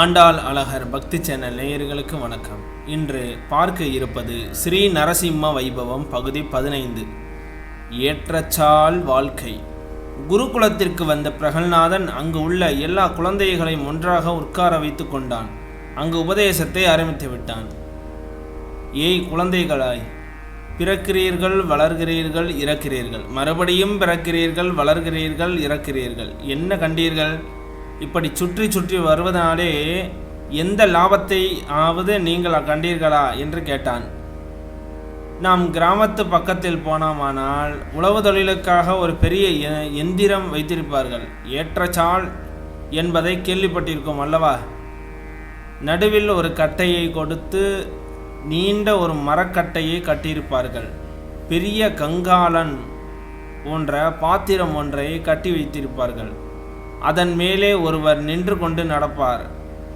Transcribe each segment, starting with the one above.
ஆண்டாள் அழகர் பக்தி சேனல் நேயர்களுக்கு வணக்கம். இன்று பார்க்க இருப்பது ஸ்ரீ நரசிம்ம வைபவம் பகுதி பதினைந்து. ஏற்றச்சால் வாழ்க்கை. குருகுலத்திற்கு வந்த பிரகல்நாதன் அங்கு உள்ள எல்லா குழந்தைகளையும் ஒன்றாக உட்கார வைத்து கொண்டான். அங்கு உபதேசத்தை ஆரம்பித்து விட்டான். ஏய் குழந்தைகளாய் பிறக்கிறீர்கள் வளர்கிறீர்கள் இறக்கிறீர்கள். மறுபடியும் பிறக்கிறீர்கள் வளர்கிறீர்கள் இறக்கிறீர்கள். என்ன கண்டீர்கள்? இப்படி சுற்றி சுற்றி வருவதனாலே எந்த லாபத்தை ஆவது நீங்கள் கண்டீர்களா? என்று கேட்டான். நாம் கிராமத்து பக்கத்தில் போனோமானால் உழவு தொழிலுக்காக ஒரு பெரிய எ- எந்திரம் வைத்திருப்பார்கள். ஏற்றச்சால் என்பதை கேள்விப்பட்டிருக்கோம் அல்லவா? நடுவில் ஒரு கட்டையை கொடுத்து நீண்ட ஒரு மரக்கட்டையை கட்டியிருப்பார்கள். பெரிய கங்காளன் போன்ற பாத்திரம் ஒன்றை கட்டி வைத்திருப்பார்கள். அதன் மேலே ஒருவர் நின்று கொண்டு நடப்பார்.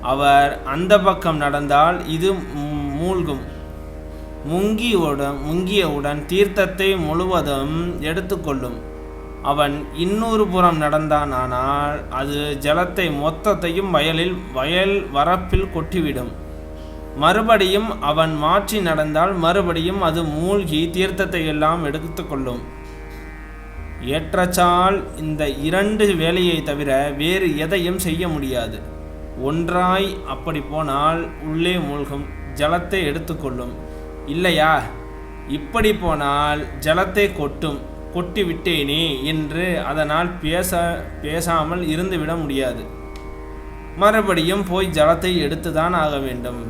அவர் அந்த பக்கம் நடந்தால் இது மூ- மூழ்கும் முங்கியுடன் முங்கியவுடன் தீர்த்தத்தை முழுவதும் எடுத்துக்கொள்ளும் அவன் இன்னொரு புறம் நடந்தானானால் அது ஜலத்தை மொத்தத்தையும் வயலில் வயல் வரப்பில் கொட்டிவிடும். மறுபடியும் அவன் மாற்றி நடந்தால் மறுபடியும் அது மூழ்கி தீர்த்தத்தை எல்லாம் எடுத்துக்கொள்ளும் ஏற்றச்சால் இந்த இரண்டு வேலையை தவிர வேறு எதையும் செய்ய முடியாது. ஒன்றாய் அப்படி போனால் உள்ளே மூழ்கும் ஜலத்தை எடுத்துக்கொள்ளும் இல்லையா? இப்படி போனால் ஜலத்தை கொட்டும் கொட்டி விட்டேனே என்று அதனால் பேச பேசாமல் இருந்துவிட முடியாது. மறுபடியும் போய் ஜலத்தை எடுத்துதான் ஆக வேண்டும்.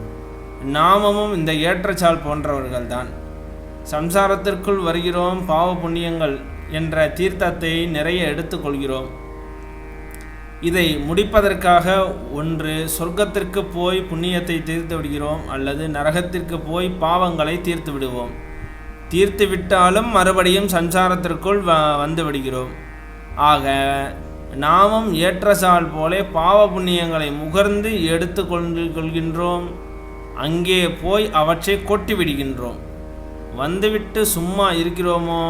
நாமமும் இந்த ஏற்றச்சால் போன்றவர்கள்தான். சம்சாரத்திற்குள் வருகிறோம் பாவ புண்ணியங்கள் என்ற தீர்த்தத்தை நிறைய எடுத்துக்கொள்கிறோம். இதை முடிப்பதற்காக ஒன்று சொர்க்கத்திற்கு போய் புண்ணியத்தை தீர்த்து விடுகிறோம் அல்லது நரகத்திற்கு போய் பாவங்களை தீர்த்து விடுவோம். தீர்த்து விட்டாலும் மறுபடியும் சஞ்சாரத்திற்குள் வ வந்து விடுகிறோம். ஆக நாமும் ஏற்றசால் போலே பாவ புண்ணியங்களை முகர்ந்து எடுத்து கொள்கின்றோம் அங்கே போய் அவற்றை கொட்டி விடுகின்றோம். வந்துவிட்டு சும்மா இருக்கிறோமோ?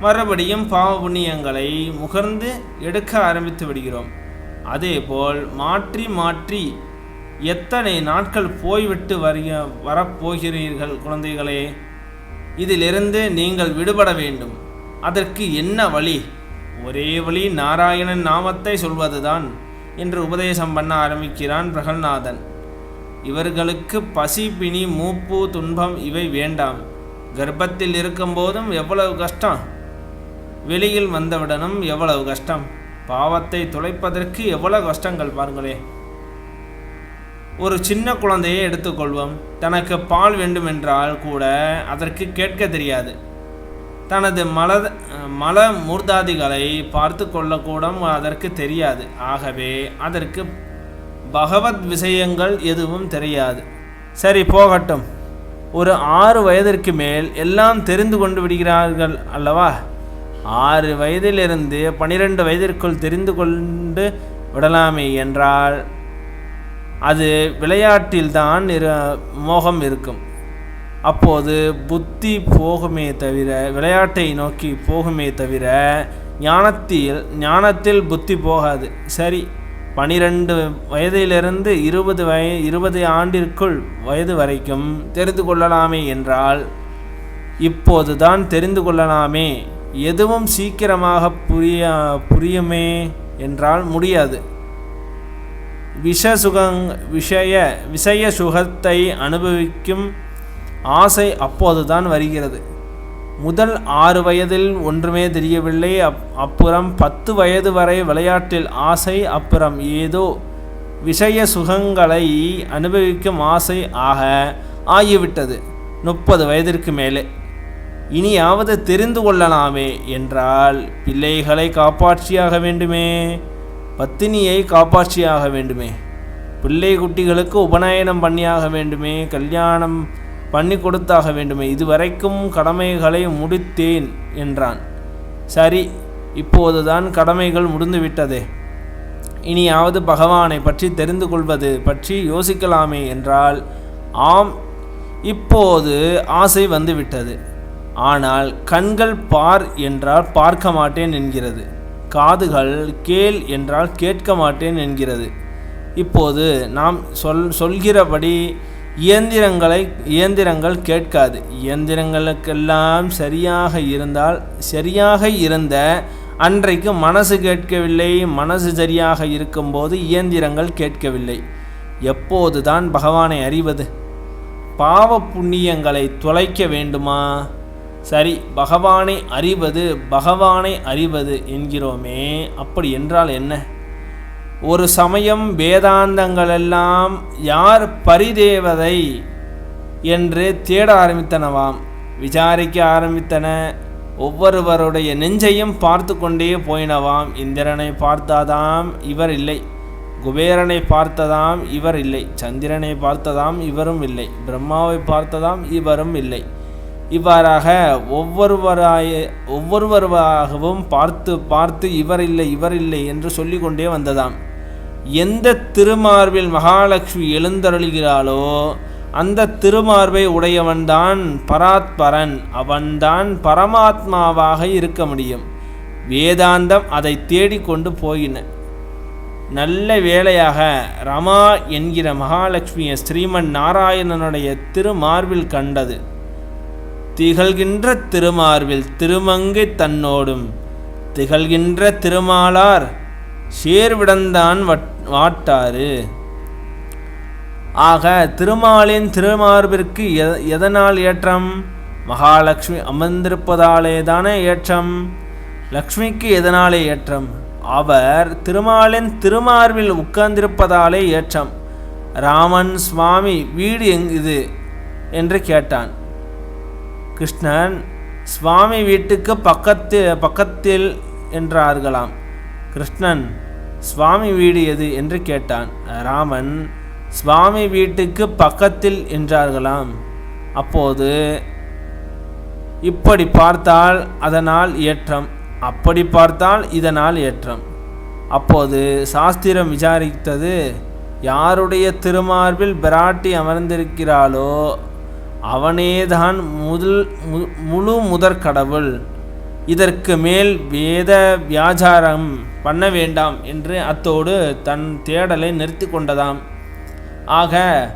மறுபடியும் பாவ புண்ணியங்களை முகர்ந்து எடுக்க ஆரம்பித்து விடுகிறோம். அதேபோல் மாற்றி மாற்றி எத்தனை நாட்கள் போய்விட்டு வரிய வரப்போகிறீர்கள் குழந்தைகளே? இதிலிருந்து நீங்கள் விடுபட வேண்டும். அதற்கு என்ன வழி? ஒரே வழி நாராயணன் நாமத்தை சொல்வதுதான் என்று உபதேசம் பண்ண ஆரம்பிக்கிறான் பிரகல்நாதன். இவர்களுக்கு பசி பிணி மூப்பு துன்பம் இவை வேண்டாம். கர்ப்பத்தில் இருக்கும்போதும் எவ்வளவு கஷ்டம்? வெளியில் வந்தவுடனும் எவ்வளவு கஷ்டம்? பாவத்தை துளைப்பதற்கு எவ்வளவு கஷ்டங்கள் பாருங்களே. ஒரு சின்ன குழந்தையை எடுத்துக்கொள்வோம். தனக்கு பால் வேண்டுமென்றால் கூட அதற்கு கேட்க தெரியாது. தனது மல மல மூர்தாதிகளை பார்த்து கொள்ளக்கூடம் அதற்கு தெரியாது. ஆகவே அதற்கு பகவத் விஷயங்கள் எதுவும் தெரியாது. சரி போகட்டும். ஒரு ஆறு வயதிற்கு மேல் எல்லாம் தெரிந்து கொண்டு விடுகிறார்கள் அல்லவா? ஆறு வயதிலிருந்து பனிரெண்டு வயதிற்குள் தெரிந்து கொண்டு விடலாமே என்றால் அது விளையாட்டில்தான் இரு மோகம் இருக்கும். அப்போது புத்தி போகுமே தவிர விளையாட்டை நோக்கி போகுமே தவிர ஞானத்தில் ஞானத்தில் புத்தி போகாது. சரி பனிரெண்டு வயதிலிருந்து இருபது வய இருபது ஆண்டிற்குள் வயது வரைக்கும் தெரிந்து கொள்ளலாமே என்றால் இப்போது தான் தெரிந்து கொள்ளலாமே. எதுவும் சீக்கிரமாக புரிய புரியுமே என்றால் முடியாது. விஷ சுகங் விஷய விஷய சுகத்தை அனுபவிக்கும் ஆசை அப்போதுதான் வருகிறது. முதல் ஆறு வயதில் ஒன்றுமே தெரியவில்லை. அப் அப்புறம் பத்து வயது வரை விளையாட்டில் ஆசை அப்புறம் ஏதோ விஷய சுகங்களை அனுபவிக்கும் ஆசை ஆக ஆகிவிட்டது. முப்பது வயதிற்கு மேலே. இனியாவது தெரிந்து கொள்ளலாமே என்றால் பிள்ளைகளை காப்பாற்றியாக வேண்டுமே பத்தினியை காப்பாற்றியாக வேண்டுமே பிள்ளை குட்டிகளுக்கு உபநயனம் பண்ணியாக வேண்டுமே கல்யாணம் பண்ணி கொடுத்தாக வேண்டுமே இதுவரைக்கும் கடமைகளை முடித்தேன் என்றான். சரி இப்போதுதான் கடமைகள் முடிந்துவிட்டதே இனியாவது பகவானை பற்றி தெரிந்து கொள்வது பற்றி யோசிக்கலாமே என்றால் ஆம் இப்போது ஆசை வந்துவிட்டது ஆனால் கண்கள் பார் என்றால் பார்க்க மாட்டேன் என்கிறது. காதுகள் கேள் என்றால் கேட்க மாட்டேன் என்கிறது. இப்போது நாம் சொல் சொல்கிறபடி இயந்திரங்களை இயந்திரங்கள் கேட்காது. இயந்திரங்களுக்கெல்லாம் சரியாக இருந்தால் சரியாக இருந்த அன்றைக்கு மனசு கேட்கவில்லை மனசு சரியாக இருக்கும்போது இயந்திரங்கள் கேட்கவில்லை. எப்போதுதான் பகவானை அறிவது? பாவ புண்ணியங்களை தொலைக்க வேண்டுமா? சரி பகவானை அறிவது பகவானை அறிவது என்கிறோமே அப்படி என்றால் என்ன? ஒரு சமயம் வேதாந்தங்களெல்லாம் யார் பரிதேவதை என்று தேட ஆரம்பித்தனவாம். விசாரிக்க ஆரம்பித்தன. ஒவ்வொருவருடைய நெஞ்சையும் பார்த்து கொண்டே போயினவாம். இந்திரனை பார்த்தாதாம் இவர் இல்லை. குபேரனை பார்த்ததாம் இவர் இல்லை. சந்திரனை பார்த்ததாம் இவரும் இல்லை. பிரம்மாவை பார்த்ததாம் இவரும் இல்லை. இவ்வாறாக ஒவ்வொருவராய ஒவ்வொருவராகவும் பார்த்து பார்த்து இவர் இல்லை இவர் இல்லை என்று சொல்லிக்கொண்டே வந்ததாம். எந்த திருமார்பில் மகாலட்சுமி எழுந்தருளுகிறாளோ அந்த திருமார்பை உடையவன்தான் பராத்பரன் அவன்தான் பரமாத்மாவாக இருக்க முடியும். வேதாந்தம் அதை தேடிக்கொண்டு போயின. நல்ல வேளையாக ரமா என்கிற மகாலட்சுமியை ஸ்ரீமன் நாராயணனுடைய திருமார்பில் கண்டது. திகழ்கின்ற திருமார்வில் திருமங்கை தன்னோடும் திகழ்கின்ற திருமாலார் சேர்விடந்தான் வாட்டாறு. வாட்டாரு ஆக திருமாலின் திருமார்பிற்கு எதனால் ஏற்றம்? மகாலட்சுமி அமர்ந்திருப்பதாலே தானே ஏற்றம்? லக்ஷ்மிக்கு எதனாலே ஏற்றம்? அவர் திருமாலின் திருமார்பில் உட்கார்ந்திருப்பதாலே ஏற்றம். ராமன் சுவாமி வீடு எங் இது? என்று கேட்டான். கிருஷ்ணன் சுவாமி வீட்டுக்கு பக்கத்து பக்கத்தில் என்றார்களாம். கிருஷ்ணன் சுவாமி வீடு எது என்று கேட்டான். ராமன் சுவாமி வீட்டுக்கு பக்கத்தில் என்றார்களாம். அப்போது இப்படி பார்த்தால் அதனால் ஏற்றம் அப்படி பார்த்தால் இதனால் ஏற்றம். அப்போது சாஸ்திரம் விசாரித்தது யாருடைய திருமார்பில் பிராட்டி அமர்ந்திருக்கிறாளோ அவனேதான் முதல் மு- முழு முதற் கடவுள். இதற்கு மேல் வேத வியாச்சாரம் பண்ண வேண்டாம் என்று அத்தோடு தன் தேடலை நிறுத்தி கொண்டதாம். ஆக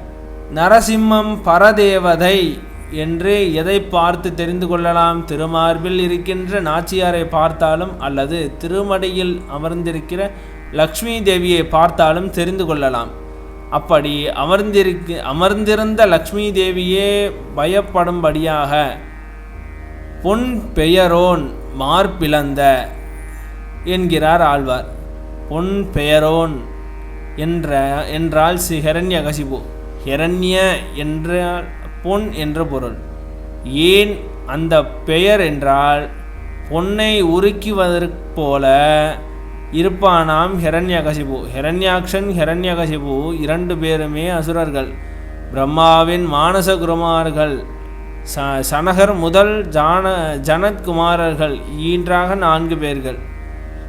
நரசிம்மம் பரதேவதை என்று எதை பார்த்து தெரிந்து கொள்ளலாம்? திருமார்பில் இருக்கின்ற நாச்சியாரை பார்த்தாலும் அல்லது திருமடியில் அமர்ந்திருக்கிற லக்ஷ்மி தேவியை பார்த்தாலும் தெரிந்து கொள்ளலாம். அப்படி அமர்ந்திருக்கு அமர்ந்திருந்த லக்ஷ்மி தேவியே பயப்படும்படியாக பொன் பெயரோன் மார்பிளந்த என்கிறார் ஆழ்வார். பொன் பெயரோன் என்ற என்றால் ஸ்ரீ ஹிரண்ய கசிபு. ஹிரண்ய என்றால் பொன் என்ற பொருள். ஏன் அந்த பெயர் என்றால் பொன்னை உருக்குவதற்கு போல இருப்பானாம் ஹிரண்யகசிபு. ஹிரண்யாக்ஷன் ஹிரண்யகசிபு இரண்டு பேருமே அசுரர்கள். பிரம்மாவின் மானச குருமார்கள். ச சனகர் முதல் ஜான ஜனத்குமாரர்கள் ஈன்றாக நான்கு பேர்கள்.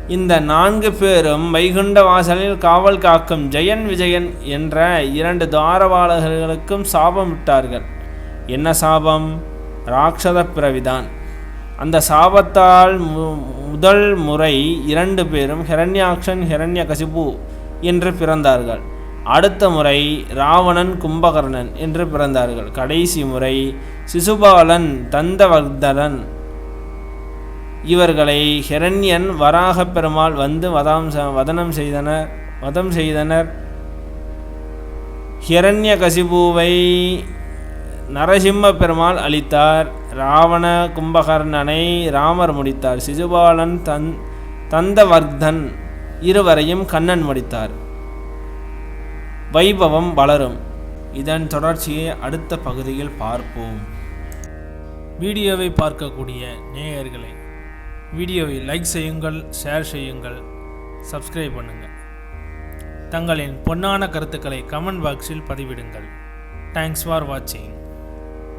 இந்த நான்கு பேரும் வைகுண்ட வாசலில் காவல் காக்கும் ஜெயன் விஜயன் என்ற இரண்டு துவாரவாளர்களுக்கும் சாபம் விட்டார்கள் என்ன சாபம்? ராட்சத பிறவிதான். அந்த சாபத்தால் மு- முதல் முறை இரண்டு பேரும் ஹிரண்யாக்ஷன் ஹிரண்யகசிபு என்று பிறந்தார்கள். அடுத்த முறை ராவணன் கும்பகர்ணன் என்று பிறந்தார்கள். கடைசி முறை சிசுபாலன் தந்தவர்தரன் இவர்களை ஹிரண்யன் வராகப் பெருமாள் வந்து வதம் வதனம் செய்தனர் வதம் செய்தனர். ஹிரண்யகசிபுவை நரசிம்ம பெருமாள் அளித்தார் ராவண கும்பகர்ணனை ராமர் முடித்தார். சிசுபாலன் தன் தந்தவர்தன் இருவரையும் கண்ணன் முடித்தார். வைபவம் வளரும். இதன் தொடர்ச்சியை அடுத்த பகுதியில் பார்ப்போம். வீடியோவை பார்க்கக்கூடிய நேயர்களை வீடியோவை லைக் செய்யுங்கள் ஷேர் செய்யுங்கள் சப்ஸ்கிரைப் பண்ணுங்கள் தங்களின் பொன்னான கருத்துக்களை கமெண்ட் பாக்ஸில் பதிவிடுங்கள். தேங்க்ஸ் ஃபார் வாட்சிங்